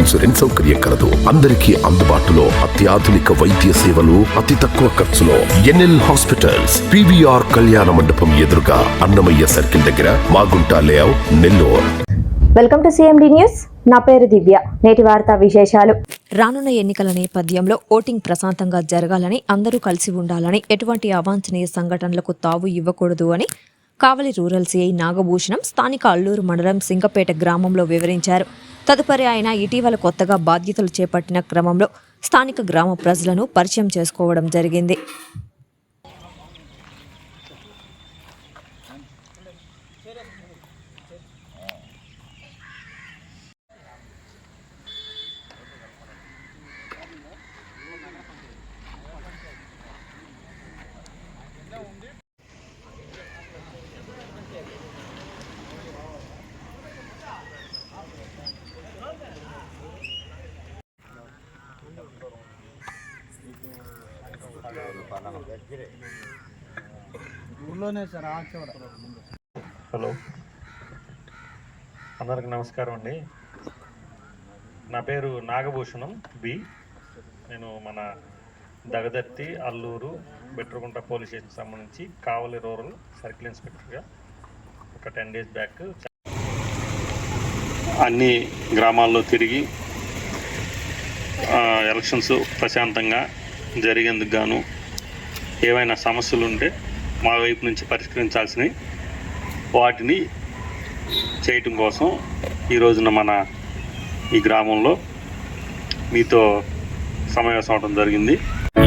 Insurance సౌకర్యం కలదు. అందరికీ అందుబాటులో అత్యాధునిక వైద్య సేవలు అతి తక్కువ ఖర్చులో ఎన్ఎల్ హాస్పిటల్స్ పివిఆర్ కళ్యాణ మండపం ఎదురుగా అన్నమయ్య సర్కిల్ దగ్గర Magunta layout Nellore. Welcome to CMD news. నా పేరు దివ్య. నేటి వార్తా విశేషాలు. రానున్న ఎన్నికల నేపథ్యంలో ఓటింగ్ ప్రశాంతంగా జరగాలని అందరూ కలిసి ఉండాలని ఎటువంటి అవాంఛనీయ సంఘటనలకు తావు ఇవ్వకూడదు అని కావలి రూరల్ సిఐ నాగభూషణం స్థానిక అల్లూరు మండలం సింగపేట గ్రామంలో వివరించారు. తదుపరి ఆయన ఇటీవల కొత్తగా బాధ్యతలు చేపట్టిన క్రమంలో స్థానిక గ్రామ ప్రజలను పరిచయం చేసుకోవడం జరిగింది. Sir hello. అందరికి నమస్కారం అండి. నా పేరు నాగభూషణం బి. నేను మన దగదర్తి అల్లూరు బెట్రగుంట పోలీస్ స్టేషన్ సంబంధించి కావలి రూరల్ సర్కిల్ ఇన్స్పెక్టర్గా ఒక టెన్ డేస్ బ్యాక్ అన్ని గ్రామాల్లో తిరిగి ఎలక్షన్స్ ప్రశాంతంగా జరిగేందుకు గాను ఏవైనా సమస్యలు ఉంటే మా వైపు నుంచి పరిష్కరించాల్సినవి వాటిని చేయటం కోసం ఈ రోజున మన ఈ గ్రామంలో మీతో సమావేశం అవడం జరిగింది.